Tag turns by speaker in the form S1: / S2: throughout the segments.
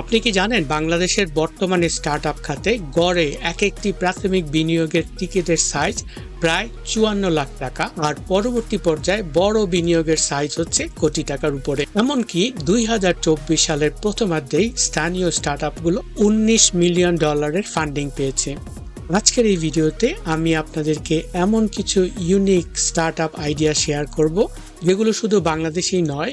S1: আপনি কি জানেন বাংলাদেশের বর্তমানে স্টার্ট আপ খাতে গড়ে এক একটি প্রাথমিক বিনিয়োগের টিকিটের সাইজ প্রায় চুয়ান্ন লাখ টাকা আর পরবর্তী পর্যায়ে বড় বিনিয়োগের সাইজ হচ্ছে কোটি টাকার উপরে। এমনকি দুই হাজার চব্বিশ সালের প্রথমার্ধেই স্থানীয় স্টার্ট আপগুলো উনিশ মিলিয়ন ডলারের ফান্ডিং পেয়েছে। আজকের এই ভিডিওতে আমি আপনাদেরকে এমন কিছু unique start up idea share করব, যেগুলো শুধু বাংলাদেশেই নয়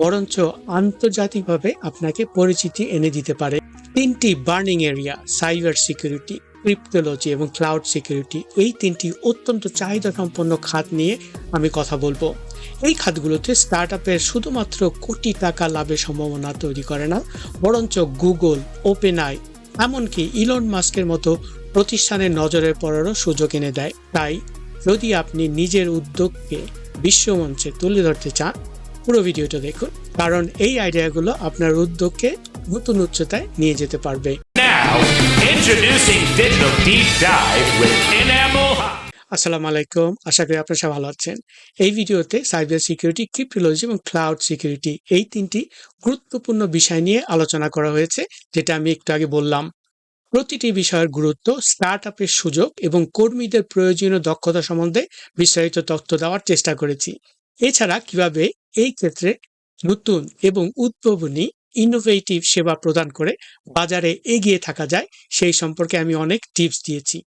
S1: বরঞ্চ আন্তর্জাতিকভাবে আপনাকে পরিচিতি এনে দিতে পারে। তিনটি burning area, cyber security, cryptology এবং ক্লাউড সিকিউরিটি, এই তিনটি অত্যন্ত চাহিদা সম্পন্ন খাত নিয়ে আমি কথা বলব। এই খাতগুলোতে স্টার্ট আপের শুধুমাত্র কোটি টাকা লাভের সম্ভাবনা তৈরি করে না, বরঞ্চ গুগল ওপেন আই এমনকি ইলন মাস্কের মতো প্রতিষ্ঠানের নজরে পড়ারও সুযোগ এনে দেয়। তাই, যদি আপনি নিজের উদ্যোগকে বিশ্বমঞ্চে তুলে ধরতে চান পুরো ভিডিওটা দেখুন কারণ এই আইডিয়াগুলো আপনার উদ্যোগকে নতুন উচ্চতায় নিয়ে যেতে পারবে. আসসালামু আলাইকুম আশা করি আপনারা সবাই ভালো আছেন। এই ভিডিওতে সাইবার সিকিউরিটি ক্রিপ্টোলজি এবং ক্লাউড সিকিউরিটি এই তিনটি গুরুত্বপূর্ণ বিষয় নিয়ে আলোচনা করা হয়েছে যেটা আমি একটু আগে বললাম। প্রতিটি বিষয়ের গুরুত্ব স্টার্ট আপের সুযোগ এবং কর্মীদের প্রয়োজনীয় দক্ষতা সম্বন্ধে বিস্তারিত তথ্য দেওয়ার চেষ্টা করেছি। এছাড়া কীভাবে এই ক্ষেত্রে নতুন এবং উদ্ভাবনী ইনোভেটিভ সেবা প্রদান করে বাজারে এগিয়ে থাকা যায়, সেই সম্পর্কে আমি অনেক টিপস দিয়েছি।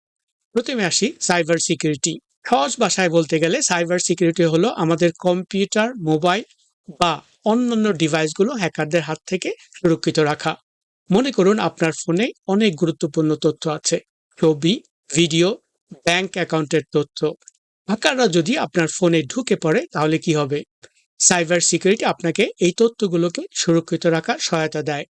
S1: প্রথমে আসি সাইবার সিকিউরিটি সহজ ভাষায় বলতে গেলে সাইবার সিকিউরিটি হলো আমাদের কম্পিউটার মোবাইল বা অন্যান্য ডিভাইসগুলো হ্যাকারদের হাত থেকে সুরক্ষিত রাখা। মনে করুন আপনার ফোনে অনেক গুরুত্বপূর্ণ তথ্য আছে, ছবি ভিডিও ব্যাংক অ্যাকাউন্টের তথ্য। হ্যাকাররা যদি আপনার ফোনে ঢুকে পড়ে তাহলে কি হবে? সাইবার সিকিউরিটি আপনাকে এই তথ্যগুলোকে সুরক্ষিত রাখার সহায়তা দেয়।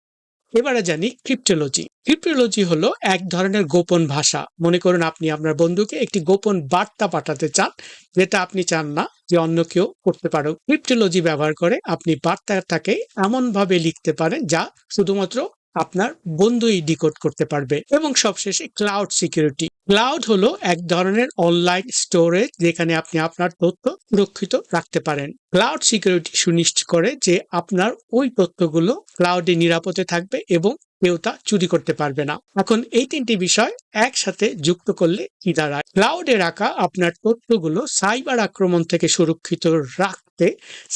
S1: এবারে জানি ক্রিপ্টোলজি। ক্রিপ্টোলজি হলো এক ধরনের গোপন ভাষা। মনে করুন আপনি আপনার বন্ধুকে একটি গোপন বার্তা পাঠাতে চান, যেটা আপনি চান না যে অন্য কেউ করতে পারো ক্রিপ্টোলজি ব্যবহার করে আপনি বার্তাটাকে এমনভাবে লিখতে পারেন যা শুধুমাত্র আপনার বন্ধুই ডিকোড করতে পারবে। এবং সবশেষে ক্লাউড সিকিউরিটি। ক্লাউড হলো এক ধরনের অনলাইন স্টোরেজ যেখানে আপনি আপনার তথ্য সুরক্ষিত রাখতে পারেন। ক্লাউড সিকিউরিটি সুনিশ্চিত করে যে আপনার ওই তথ্যগুলো ক্লাউডে নিরাপদে থাকবে এবং কেউ তা চুরি করতে পারবে না। এখন এই তিনটি বিষয় একসাথে যুক্ত করলে কি দাঁড়ায়? ক্লাউডে রাখা আপনার তথ্যগুলো সাইবার আক্রমণ থেকে সুরক্ষিত রাখতে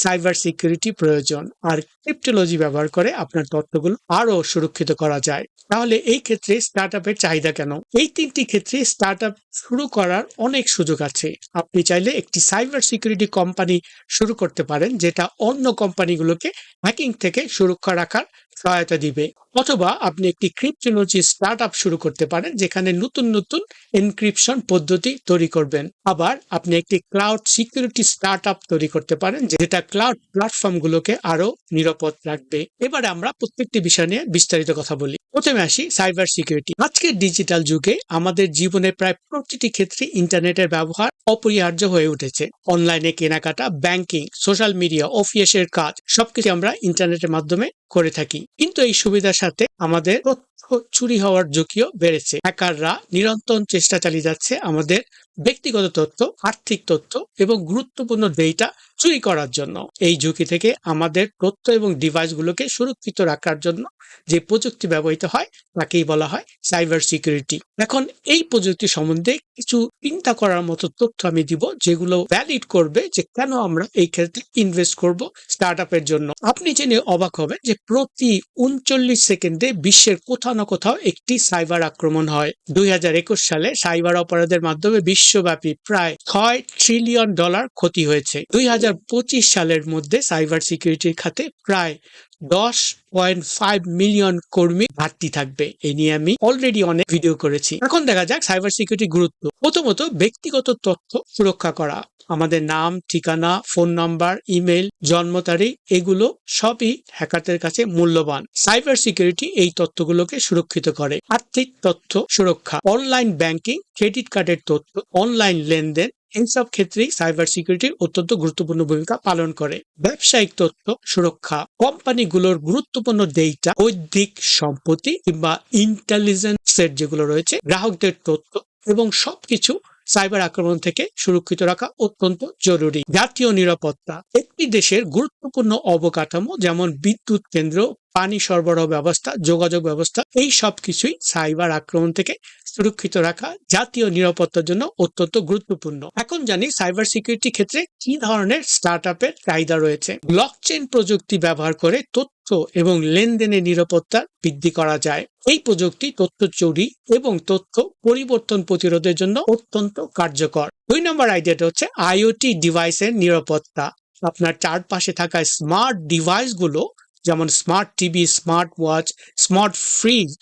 S1: সাইবার সিকিউরিটি প্রয়োজন আর ক্রিপ্টোলজি ব্যবহার করে আপনার তথ্যগুলো আরও সুরক্ষিত করা যায়। তাহলে এই ক্ষেত্রে স্টার্ট আপের চাহিদা কেন? এই তিনটি ক্ষেত্রে স্টার্ট আপ শুরু করার অনেক সুযোগ আছে। আপনি চাইলে একটি সাইবার সিকিউরিটি কোম্পানি শুরু করতে পারেন, যেটা অন্য কোম্পানিগুলোকে হ্যাকিং থেকে সুরক্ষা রাখার সহায়তা দিবে। অথবা আপনি একটি ক্রিপ্টোলজি স্টার্ট আপ শুরু করতে পারেন, যেখানে নতুন নতুন এনক্রিপশন পদ্ধতি তৈরি করবেন। আবার আপনি একটি ক্লাউড সিকিউরিটি স্টার্ট আপ তৈরি করতে পারেন, যেটা ক্লাউড প্ল্যাটফর্মগুলোকে আরও নিরাপদ রাখবে। এবারে আমরা প্রত্যেকটি বিষয় নিয়ে বিস্তারিত কথা বলি। প্রথমে আসি সাইবার সিকিউরিটি আজকের ডিজিটাল যুগে আমাদের জীবনে প্রায় প্রতিটি ক্ষেত্রে ইন্টারনেটের ব্যবহার অপরিহার্য হয়ে উঠেছে। অনলাইনে কেনাকাটা ব্যাংকিং সোশ্যাল মিডিয়া অফিসের কাজ, সবকিছু আমরা ইন্টারনেটের মাধ্যমে করে থাকি। কিন্তু এই সুবিধার সাথে আমাদের তথ্য চুরি হওয়ার ঝুঁকিও বেড়েছে। হ্যাকাররা নিরন্তর চেষ্টা চালিয়ে যাচ্ছে আমাদের ব্যক্তিগত তথ্য, আর্থিক তথ্য এবং গুরুত্বপূর্ণ ডেটা চুরি করার জন্য। এই ঝুঁকি থেকে আমাদের তথ্য এবং ডিভাইসগুলোকে সুরক্ষিত রাখার জন্য যে প্রযুক্তি ব্যবহৃত হয়, তাকেই বলা হয় সাইবার সিকিউরিটি এখন এই প্রযুক্তি সম্বন্ধে কিছু চিন্তা করার মতো তথ্য আমি দিব, যেগুলো ভ্যালিড করবে যে কেন আমরা এই ক্ষেত্রে ইনভেস্ট করব স্টার্ট আপের জন্য। আপনি জেনে অবাক হবেন যে প্রতি উনচল্লিশ সেকেন্ডে বিশ্বের কোথাও না কোথাও একটি সাইবার আক্রমণ হয়। দুই হাজার একুশ সালে সাইবার অপরাধের মাধ্যমে বিশ্বব্যাপী প্রায় ছয় ট্রিলিয়ন ডলার ক্ষতি হয়েছে। দুই হাজার পঁচিশ সালের মধ্যে সাইবার সিকিউরিটির খাতে প্রায় দশ পয়েন্ট ফাইভ মিলিয়ন কর্মী ঘাটতি থাকবে। এই নিয়ে আমি অলরেডি অনেক ভিডিও করেছি। এখন দেখা যাক সাইবার সিকিউরিটি গুরুত্ব। প্রথমত ব্যক্তিগত তথ্য সুরক্ষা করা। আমাদের নাম, ঠিকানা ফোন নাম্বার ইমেল জন্ম তারিখ, এগুলো সবই হ্যাকারদের কাছে মূল্যবান। সাইবার সিকিউরিটি এই তথ্যগুলোকে সুরক্ষিত করে। আর্থিক তথ্য সুরক্ষা। অনলাইন ব্যাংকিং ক্রেডিট কার্ডের তথ্য অনলাইন লেনদেন এইসব ক্ষেত্রেই সাইবার সিকিউরিটির অত্যন্ত গুরুত্বপূর্ণ ভূমিকা পালন করে। ব্যবসায়িক তথ্য সুরক্ষা, কোম্পানিগুলোর গুরুত্বপূর্ণ ডেটা বৈদিক সম্পত্তি কিংবা ইন্টেলিজেন্সের যেগুলো রয়েছে, গ্রাহকদের তথ্য এবং সবকিছু সাইবার আক্রমণ থেকে সুরক্ষিত রাখা অত্যন্ত জরুরি। জাতীয় নিরাপত্তা, একটি দেশের গুরুত্বপূর্ণ অবকাঠামো যেমন বিদ্যুৎ কেন্দ্র পানি সরবরাহ ব্যবস্থা, যোগাযোগ ব্যবস্থা, এই সব কিছুই সাইবার আক্রমণ থেকে সুরক্ষিত রাখা জাতীয় নিরাপত্তার জন্য অত্যন্ত গুরুত্বপূর্ণ। এখন জানি সাইবার সিকিউরিটি ক্ষেত্রে কি ধরনের স্টার্ট আপের চাহিদা রয়েছে। ব্লক চেন প্রযুক্তি ব্যবহার করে তথ্য এবং লেনদেনের নিরাপত্তা বৃদ্ধি করা যায়। এই প্রযুক্তি তথ্য চুরি এবং তথ্য পরিবর্তন প্রতিরোধের জন্য অত্যন্ত কার্যকর। দুই নম্বর আইডিয়াটা হচ্ছে আইওটি ডিভাইসের নিরাপত্তা। আপনার চারপাশে থাকা স্মার্ট ডিভাইসগুলো যেমন smart TV smart watch smart fridge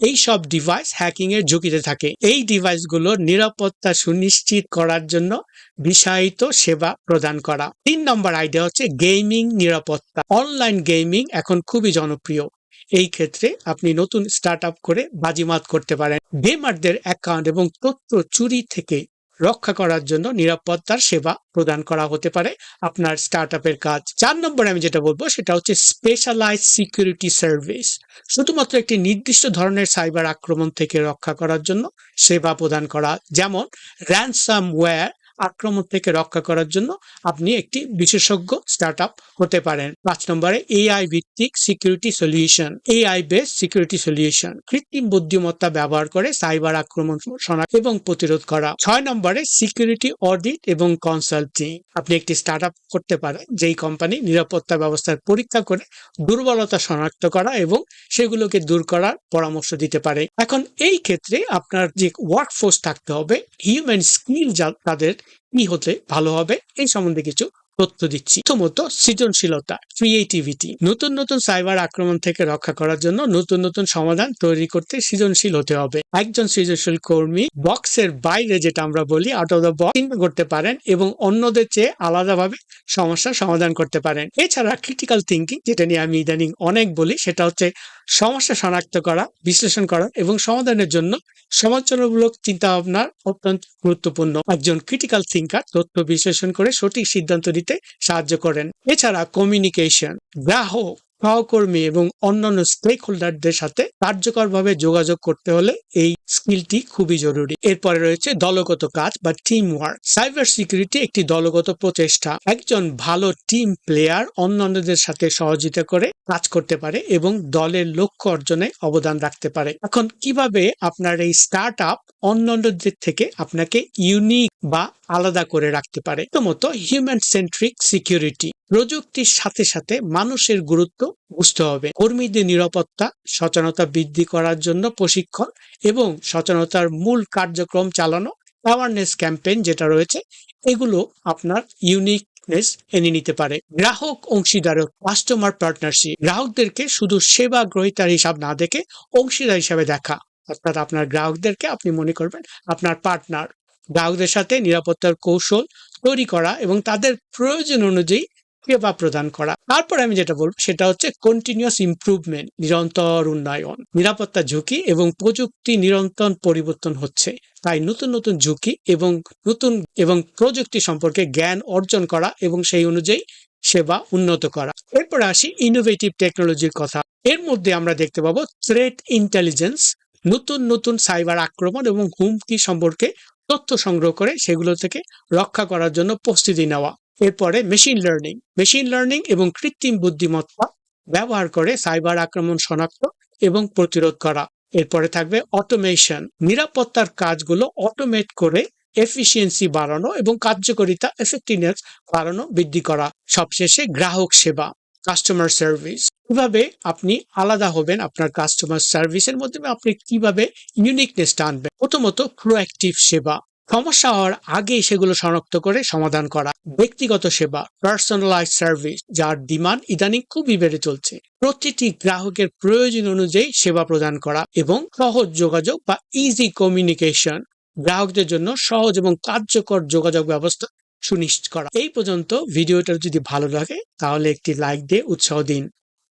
S1: এই সব ডিভাইস হ্যাকিং এর ঝুঁকিতে থাকে। এই ডিভাইসগুলোর নিরাপত্তা সুনিশ্চিত করার জন্য বিষায়িত সেবা প্রদান করা। তিন নম্বর আইডিয়া হচ্ছে গেমিং নিরাপত্তা। অনলাইন গেমিং এখন খুবই জনপ্রিয়। এই ক্ষেত্রে আপনি নতুন স্টার্ট আপ করে বাজিমাত করতে পারেন। গেমারদের অ্যাকাউন্ট এবং তথ্য চুরি থেকে রক্ষা করার জন্য নিরাপত্তার সেবা প্রদান করা হতে পারে। আপনার স্টার্ট আপের কাজ। চার নম্বরে আমি যেটা বলব, সেটা হচ্ছে স্পেশালাইজ সিকিউরিটি সার্ভিস শুধুমাত্র একটি নির্দিষ্ট ধরনের সাইবার আক্রমণ থেকে রক্ষা করার জন্য সেবা প্রদান করা। যেমন র্যানসাম ওয়্যার আক্রমণ থেকে রক্ষা করার জন্য আপনি একটি বিশেষজ্ঞ স্টার্ট হতে পারেন। পাঁচ নম্বরে এআই ভিত্তিক security solution AI base security solution কৃত্রিম বুদ্ধিমত্তা ব্যবহার করে সাইবার আক্রমণ শনাক্ত এবং প্রতিরোধ করা। ছয় নম্বরে সিকিউরিটি অডিট এবং কনসাল্টিং আপনি একটি স্টার্ট করতে পারেন, যেই কোম্পানি নিরাপত্তা ব্যবস্থার পরীক্ষা করে দুর্বলতা শনাক্ত করা এবং সেগুলোকে দূর করার পরামর্শ দিতে পারে। এখন এই ক্ষেত্রে আপনার যে ওয়ার্কফোর্স থাকতে হবে হিউম্যান স্কিল তাদের কি হতে ভালো হবে? এই সম্বন্ধে কিছু তথ্য দিচ্ছি। প্রথমত, সৃজনশীলতা ক্রিয়েটিভিটি নতুন নতুন সাইবার আক্রমণ থেকে রক্ষা করার জন্য নতুন নতুন সমাধান তৈরি করতে সৃজনশীল হতে হবে। একজন সৃজনশীল কর্মী বক্সের বাইরে যেটা আমরা বলি আউট অফ দ্য বক্স করতে পারেন এবং অন্যদের চেয়ে আলাদাভাবে সমস্যার সমাধান করতে পারেন। এছাড়া ক্রিটিক্যাল থিঙ্কিং যেটা নিয়ে আমি ইদানিং অনেক বলি, সেটা হচ্ছে সমস্যা শনাক্ত করা, বিশ্লেষণ করা এবং সমাধানের জন্য সমালোচনামূলক চিন্তা ভাবনার অত্যন্ত গুরুত্বপূর্ণ। একজন ক্রিটিক্যাল থিঙ্কার তথ্য বিশ্লেষণ করে সঠিক সিদ্ধান্ত নিতে সাহায্য করেন। এছাড়া কমিউনিকেশন গ্রাহক সহকর্মী এবং অন্যান্য স্টেক হোল্ডারদের সাথে কার্যকরভাবে যোগাযোগ করতে হলে এই স্কিলটি খুবই জরুরি। এরপরে রয়েছে দলগত কাজ বা টিম ওয়ার্ক সাইবার সিকিউরিটি একটি দলগত প্রচেষ্টা। একজন ভালো টিম প্লেয়ার অন্যান্যদের সাথে সহযোগিতা করে কাজ করতে পারে এবং দলের লক্ষ্য অর্জনে অবদান রাখতে পারে। এখন কীভাবে আপনার এই স্টার্ট আপ অন্যান্যদের থেকে আপনাকে ইউনিক বা আলাদা করে রাখতে পারে। প্রথমত হিউম্যান সেন্ট্রিক সিকিউরিটি প্রযুক্তির সাথে সাথে মানুষের গুরুত্ব বুঝতে হবে। কর্মীদের নিরাপত্তা, সচেতনতা বৃদ্ধি করার জন্য প্রশিক্ষণ এবং সচেতনতার মূল কার্যক্রম চালানো অ্যাওয়ারনেস ক্যাম্পেইন যেটা রয়েছে, এগুলো আপনার ইউনিকনেস এনে নিতে পারে। গ্রাহক অংশীদারক কাস্টমার পার্টনারশিপ গ্রাহকদেরকে শুধু সেবা গ্রহীতার হিসাব না দেখে অংশীদার হিসাবে দেখা। অর্থাৎ আপনার গ্রাহকদেরকে আপনি মনে করবেন আপনার পার্টনার গ্রাহকদের সাথে নিরাপত্তার কৌশল তৈরি করা এবং তাদের প্রয়োজন অনুযায়ী সেবা প্রদান করা। তারপর আমি যেটা বলব সেটা হচ্ছে কন্টিনিউয়াস ইমপ্রুভমেন্ট নিরন্তর উন্নয়ন। নিরাপত্তা ঝুঁকি এবং প্রযুক্তি নিরন্তর পরিবর্তন হচ্ছে। তাই নতুন নতুন ঝুঁকি এবং নতুন এবং প্রযুক্তি সম্পর্কে জ্ঞান অর্জন করা এবং সেই অনুযায়ী সেবা উন্নত করা। এরপর আসি ইনোভেটিভ টেকনোলজির কথা। এর মধ্যে আমরা দেখতে পাবো থ্রেট ইন্টেলিজেন্স নতুন নতুন সাইবার আক্রমণ এবং হুমকি সম্পর্কে তথ্য সংগ্রহ করে সেগুলো থেকে রক্ষা করার জন্য প্রস্তুতি নেওয়া। এরপরে মেশিন লার্নিং মেশিন লার্নিং এবং কৃত্রিম বুদ্ধিমত্তা ব্যবহার করে সাইবার আক্রমণ শনাক্ত এবং প্রতিরোধ করা। এরপরে থাকবে অটোমেশন নিরাপত্তার কাজগুলো অটোমেট করে এফিসিয়েন্সি বাড়ানো এবং কার্যকারিতা এফেক্টিভনেস বাড়ানো, বৃদ্ধি করা। সবশেষে গ্রাহক সেবা। কাস্টমার সার্ভিস কীভাবে আপনি আলাদা হবেন আপনার কাস্টমার সার্ভিসের মাধ্যমে আপনি কীভাবে ইউনিকনেসটা আনবেন? প্রথমত প্রোঅ্যাক্টিভ সেবা। সমস্যা হওয়ার আগেই সেগুলো শনাক্ত করে সমাধান করা। ব্যক্তিগত সেবা পার্সোনালাইজ সার্ভিস যার ডিমান্ড ইদানিং খুবই বেড়ে চলছে। প্রতিটি গ্রাহকের প্রয়োজন অনুযায়ী সেবা প্রদান করা এবং সহজ যোগাযোগ বা ইজি কমিউনিকেশন গ্রাহকদের জন্য সহজ এবং কার্যকর যোগাযোগ ব্যবস্থা সুনিশ্চিত করা। এই পর্যন্ত ভিডিওটা যদি ভালো লাগে, তাহলে একটি লাইক দিয়ে উৎসাহ দিন।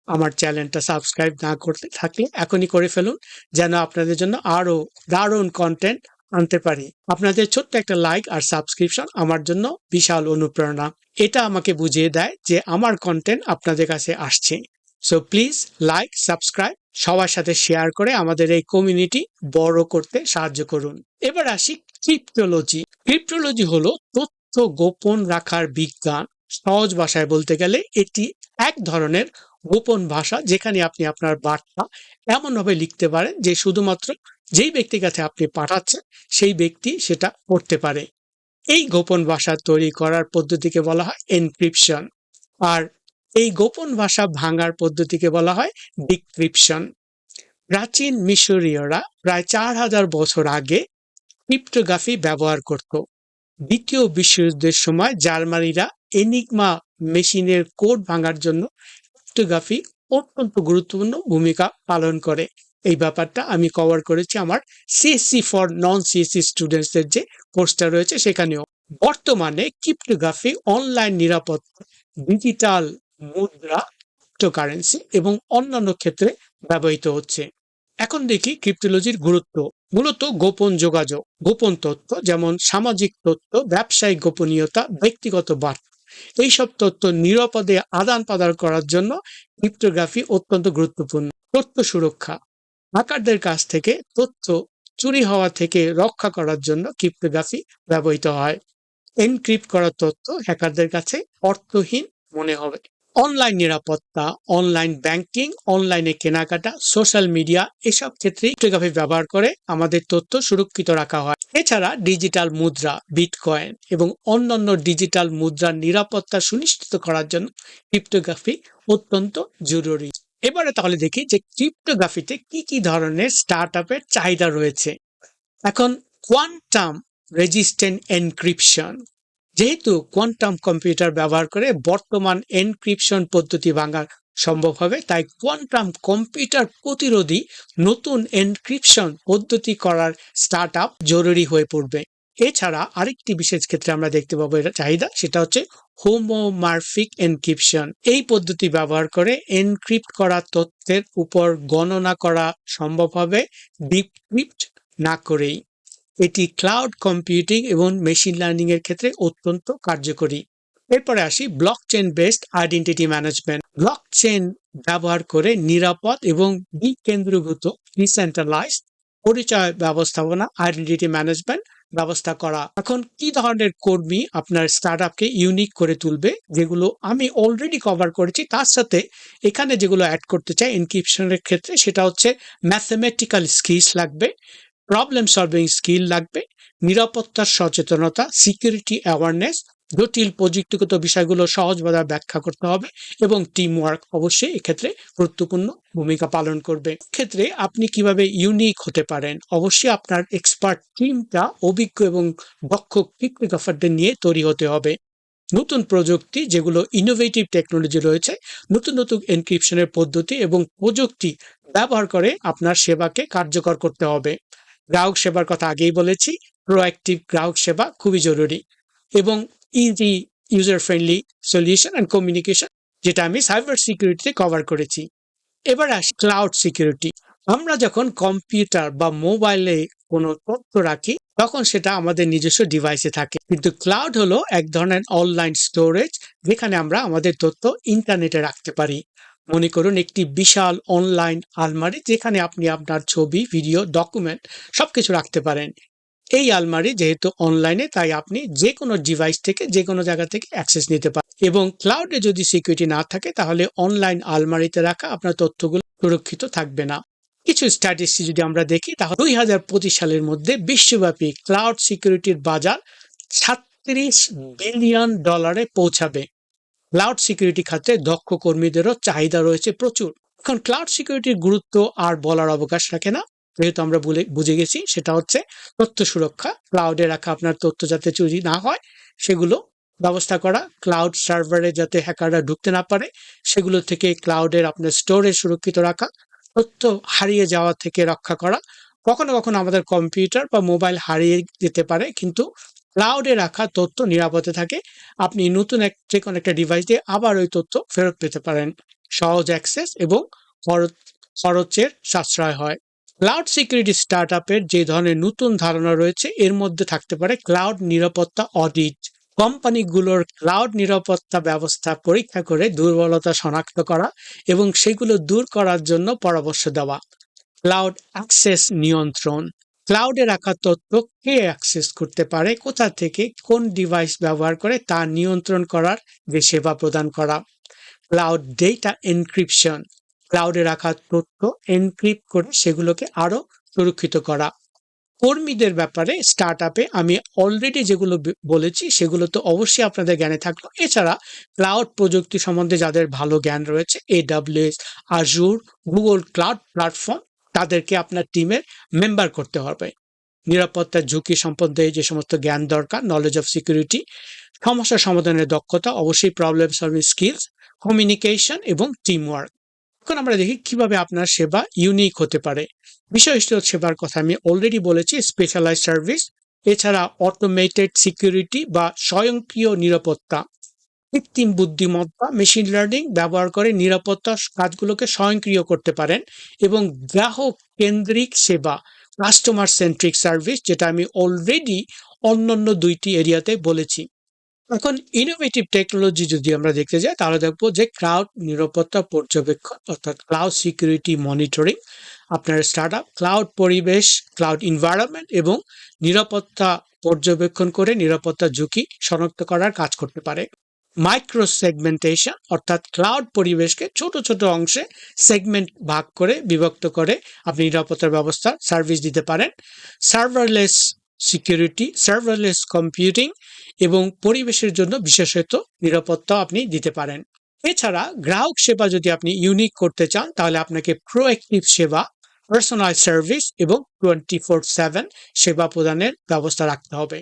S1: আমার চ্যানেলটা সাবস্ক্রাইব না করতে থাকলে এখনই করে ফেলুন, যেন আপনাদের জন্য আরও দারুণ কন্টেন্ট আনতে পারি। আপনাদের ছোট্ট একটা লাইক আর সাবস্ক্রিপশন আমার জন্য বিশাল অনুপ্রেরণা। এটা আমাকে বুঝিয়ে দেয় যে আমার কন্টেন্ট আপনাদের কাছে আসছে। সো প্লিজ লাইক সাবস্ক্রাইব সবার সাথে শেয়ার করে আমাদের এই কমিউনিটি বড় করতে সাহায্য করুন। এবার আসি ক্রিপ্টোলজি ক্রিপ্টোলজি হলো তথ্য গোপন রাখার বিজ্ঞান। সহজ ভাষায় বলতে গেলে এটি এক ধরনের গোপন ভাষা যেখানে আপনি আপনার বার্তা এমনভাবে লিখতে পারেন যে শুধুমাত্র যেই ব্যক্তির কাছে আপনি পাঠাচ্ছেন, সেই ব্যক্তি সেটা পড়তে পারে। এই গোপন ভাষা তৈরি করার পদ্ধতিকে বলা হয় এনক্রিপশন আর এই গোপন ভাষা ভাঙার পদ্ধতিকে বলা হয় ডিক্রিপশন প্রাচীন মিশরীয়রা প্রায় চার হাজার বছর আগে ক্রিপ্টোগ্রাফি ব্যবহার করত। দ্বিতীয় বিশ্বযুদ্ধের সময় জার্মানিরা এনিগমা মেশিনের কোড ভাঙার জন্য ক্রিপ্টোগ্রাফি অত্যন্ত গুরুত্বপূর্ণ ভূমিকা পালন করে। এই ব্যাপারটা আমি কভার করেছি আমার সিএসসি ফর নন সিএসসি স্টুডেন্টসদের যে কোর্সটা রয়েছে সেখানেও। বর্তমানে ক্রিপ্টোগ্রাফি অনলাইন নিরাপত্তা ডিজিটাল মুদ্রা ক্রিপ্টোকারেন্সি এবং অন্যান্য ক্ষেত্রে ব্যবহৃত হচ্ছে। এখন দেখি ক্রিপ্টোলজির গুরুত্ব। মূলত গোপন যোগাযোগ, গোপন তথ্য যেমন সামাজিক তথ্য, ব্যবসায়িক গোপনীয়তা, ব্যক্তিগত বার্তা এইসব তথ্য নিরাপদে আদান প্রদান করার জন্য ক্রিপ্টোগ্রাফি অত্যন্ত গুরুত্বপূর্ণ। তথ্য সুরক্ষা। হ্যাকারদের কাছ থেকে তথ্য চুরি হওয়া থেকে রক্ষা করার জন্য ক্রিপ্টোগ্রাফি ব্যবহৃত হয়। এনক্রিপ্ট করা তথ্য হ্যাকারদের কাছে অর্থহীন মনে হবে। অনলাইন নিরাপত্তা অনলাইন ব্যাংকিং অনলাইনে কেনাকাটা সোশ্যাল মিডিয়া এসব ক্ষেত্রে ক্রিপ্টোগ্রাফি ব্যবহার করে আমাদের তথ্য সুরক্ষিত রাখা হয়। এছাড়া ডিজিটাল মুদ্রা বিটকয়েন এবং অন্যান্য ডিজিটাল মুদ্রার নিরাপত্তা সুনিশ্চিত করার জন্য ক্রিপ্টোগ্রাফি অত্যন্ত জরুরি। এবারে তাহলে দেখি যে ক্রিপ্টোগ্রাফিতে কি কি ধরনের স্টার্ট আপের চাহিদা রয়েছে। এখন কোয়ান্টাম রেজিস্ট্যান্ট এনক্রিপশন যেহেতু কোয়ান্টাম কম্পিউটার ব্যবহার করে বর্তমান এনক্রিপশন পদ্ধতি ভাঙা সম্ভব হবে, তাই কোয়ান্টাম কম্পিউটার প্রতিরোধী নতুন এনক্রিপশন পদ্ধতি করার স্টার্ট জরুরি হয়ে পড়বে। এছাড়া আরেকটি বিশেষ ক্ষেত্রে আমরা দেখতে পাবো এটা চাহিদা, সেটা হচ্ছে হোমোমার্ফিক এনক্রিপশন। এই পদ্ধতি ব্যবহার করে এনক্রিপ্ট করা তথ্যের উপর গণনা করা সম্ভব হবে, ডিক্রিপ্ট না করেই। এটি ক্লাউড কম্পিউটিং এবং মেশিন লার্নিং এর ক্ষেত্রে অত্যন্ত কার্যকরী। এরপরে আসি blockchain based identity management blockchain ব্যবহার করে নিরাপদ এবং বিকেন্দ্রীভূত ডিসেন্ট্রালাইজ পরিচয় ব্যবস্থাপনা আইডেন্টিটি ম্যানেজমেন্ট ব্যবস্থা করা। এখন কি ধরনের কর্মী আপনার স্টার্ট আপকে ইউনিক করে তুলবে, যেগুলো আমি অলরেডি কভার করেছি, তার সাথে এখানে যেগুলো অ্যাড করতে চাই এনক্রিপশনের ক্ষেত্রে, সেটা হচ্ছে ম্যাথমেটিক্যাল স্কিলস লাগবে। প্রবলেম সলভিং স্কিল লাগবে নিরাপত্তার সচেতনতা সিকিউরিটি অ্যাওয়ারনেস জটিল প্রযুক্তিগত বিষয়গুলো সহজভাবে ব্যাখ্যা করতে হবে এবং টিম ওয়ার্ক অবশ্যই এক্ষেত্রে গুরুত্বপূর্ণ ভূমিকা পালন করবে। ক্ষেত্রে আপনি কীভাবে ইউনিক হতে পারেন? অবশ্যই আপনার এক্সপার্ট টিমটা অভিজ্ঞ এবং দক্ষ ক্রিপ্টোগ্রাফারদের নিয়ে তৈরি হতে হবে। নতুন প্রযুক্তি যেগুলো ইনোভেটিভ টেকনোলজি রয়েছে, নতুন নতুন এনক্রিপশনের পদ্ধতি এবং প্রযুক্তি ব্যবহার করে আপনার সেবাকে কার্যকর করতে হবে। গ্রাহক সেবার কথা আগেই বলেছি প্রোঅ্যাক্টিভ গ্রাহক সেবা খুবই জরুরি এবং easy user friendly solution and communication যেটা আমি সাইবার সিকিউরিটিতে কভার করেছি। এবার আসি ক্লাউড সিকিউরিটি আমরা যখন কম্পিউটার বা মোবাইলে কোনো তথ্য রাখি, তখন সেটা আমাদের নিজস্ব ডিভাইসে থাকে। কিন্তু ক্লাউড হলো এক ধরনের অনলাইন স্টোরেজ যেখানে আমরা আমাদের তথ্য ইন্টারনেটে রাখতে পারি। মনে করুন, একটি বিশাল অনলাইন আলমারি যেখানে আপনি আপনার ছবি ভিডিও ডকুমেন্ট সবকিছু রাখতে পারেন। এই আলমারি যেহেতু অনলাইনে তাই আপনি যে কোনো ডিভাইস থেকে যে কোনো জায়গা থেকে অ্যাক্সেস নিতে পারেন এবং ক্লাউডে যদি সিকিউরিটি না থাকে, তাহলে অনলাইন আলমারিতে রাখা আপনার তথ্যগুলো সুরক্ষিত থাকবে না। কিছু স্ট্যাটিস্টিক যদি আমরা দেখি, তাহলে দুই হাজার পঁচিশ সালের মধ্যে বিশ্বব্যাপী ক্লাউড সিকিউরিটির বাজার সাতত্রিশ বিলিয়ন ডলারে পৌঁছাবে। ক্লাউড সিকিউরিটি খাতে দক্ষ কর্মীদেরও চাহিদা রয়েছে প্রচুর। এখন ক্লাউড সিকিউরিটির গুরুত্ব আর বলার অবকাশ রাখে না। যেহেতু আমরা বলে, বুঝে গেছি, সেটা হচ্ছে তথ্য সুরক্ষা। ক্লাউডে রাখা আপনার তথ্য যাতে চুরি না হয়, সেগুলো ব্যবস্থা করা। ক্লাউড সার্ভারে যাতে হ্যাকাররা ঢুকতে না পারে, সেগুলো থেকে ক্লাউডের আপনার স্টোরে সুরক্ষিত রাখা। তথ্য হারিয়ে যাওয়া থেকে রক্ষা করা। কখনো কখনো আমাদের কম্পিউটার বা মোবাইল হারিয়ে যেতে পারে, কিন্তু ক্লাউডে রাখা তথ্য নিরাপদে থাকে। আপনি নতুন এক যে কোনো একটা ডিভাইস দিয়ে আবার ওই তথ্য ফেরত পেতে পারেন। সহজ অ্যাক্সেস এবং খরচ, খরচের সাশ্রয় হয়। ক্লাউড সিকিউরিটি স্টার্ট আপের যে ধরনের নতুন ধারণা রয়েছে, এর মধ্যে থাকতে পারে ক্লাউড নিরাপত্তা অডিট কোম্পানিগুলোর ক্লাউড নিরাপত্তা ব্যবস্থা পরীক্ষা করে দুর্বলতা শনাক্ত করা এবং সেগুলো দূর করার জন্য পরামর্শ দেওয়া। ক্লাউড অ্যাক্সেস নিয়ন্ত্রণ। ক্লাউডে রাখা তথ্য কে অ্যাক্সেস করতে পারে কোথা থেকে, কোন ডিভাইস ব্যবহার করে তা নিয়ন্ত্রণ করার যে সেবা প্রদান করা। ক্লাউড ডেটা এনক্রিপশন ক্লাউডে রাখা তথ্য এনক্রিপ্ট করে সেগুলোকে আরও সুরক্ষিত করা। কর্মীদের ব্যাপারে স্টার্ট আপে আমি অলরেডি যেগুলো বলেছি সেগুলো তো অবশ্যই আপনাদের জ্ঞানে থাকল। এছাড়া ক্লাউড প্রযুক্তি সম্বন্ধে যাদের ভালো জ্ঞান রয়েছে AWS Azure Google cloud platform তাদেরকে আপনার টিমের মেম্বার করতে হবে। নিরাপত্তার ঝুঁকি সম্বন্ধে যে সমস্ত জ্ঞান দরকার নলেজ অফ সিকিউরিটি সমস্যা সমাধানের দক্ষতা, অবশ্যই প্রবলেম সলভিং স্কিলস কমিউনিকেশন এবং টিম ওয়ার্ক এখন আমরা দেখি কীভাবে আপনার সেবা ইউনিক হতে পারে। বিশিষ্ট সেবার কথা আমি অলরেডি বলেছি স্পেশালাইজ সার্ভিস এছাড়া অটোমেটেড সিকিউরিটি বা স্বয়ংক্রিয় নিরাপত্তা। কৃত্রিম বুদ্ধিমত্তা মেশিন লার্নিং ব্যবহার করে নিরাপত্তা কাজগুলোকে স্বয়ংক্রিয় করতে পারেন এবং গ্রাহক কেন্দ্রিক সেবা কাস্টমার সেন্ট্রিক সার্ভিস যেটা আমি অলরেডি অন্যান্য দুইটি এরিয়াতে বলেছি। এখন ইনোভেটিভ টেকনোলজি যদি আমরা দেখতে যাই, তাহলে দেখব যে ক্লাউড নিরাপত্তা পর্যবেক্ষণ, অর্থাৎ ক্লাউড সিকিউরিটি মনিটরিং আপনার স্টার্ট আপ ক্লাউড পরিবেশ ক্লাউড এনভায়রনমেন্ট এবং নিরাপত্তা পর্যবেক্ষণ করে নিরাপত্তা ঝুঁকি শনাক্ত করার কাজ করতে পারে। মাইক্রো সেগমেন্টেশন অর্থাৎ ক্লাউড পরিবেশকে ছোট ছোট অংশে সেগমেন্ট ভাগ করে বিভক্ত করে আপনি নিরাপত্তার ব্যবস্থা সার্ভিস দিতে পারেন। সার্ভারলেস সিকিউরিটি সার্ভারলেস কম্পিউটিং এবং পরিবেশের জন্য বিশেষত নিরাপত্তা আপনি দিতে পারেন। এছাড়া গ্রাহক সেবা যদি আপনি ইউনিক করতে চান, তাহলে আপনাকে প্রোঅ্যাক্টিভ সেবা পার্সোনাল সার্ভিস এবং টোয়েন্টি ফোর সেভেন সেবা প্রদানের ব্যবস্থা রাখতে হবে।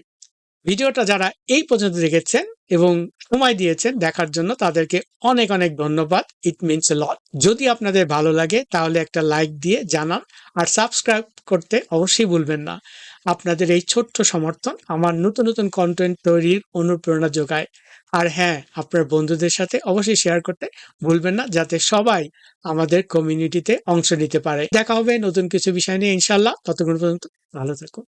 S1: ভিডিওটা যারা এই পর্যন্ত দেখেছেন এবং সময় দিয়েছেন দেখার জন্য তাদেরকে অনেক অনেক ধন্যবাদ। ইট মিনস লট যদি আপনাদের ভালো লাগে তাহলে একটা লাইক দিয়ে জানান আর সাবস্ক্রাইব করতে অবশ্যই ভুলবেন না। আপনাদের এই ছোট্ট সমর্থন আমার নতুন নতুন কন্টেন্ট তৈরির অনুপ্রেরণা যোগায়। আর হ্যাঁ আপনার বন্ধুদের সাথে অবশ্যই শেয়ার করতে ভুলবেন না যাতে সবাই আমাদের কমিউনিটিতে অংশ নিতে পারে। দেখা হবে নতুন কিছু বিষয় নিয়ে ইনশাল্লাহ ততক্ষণ পর্যন্ত ভালো থাকুন।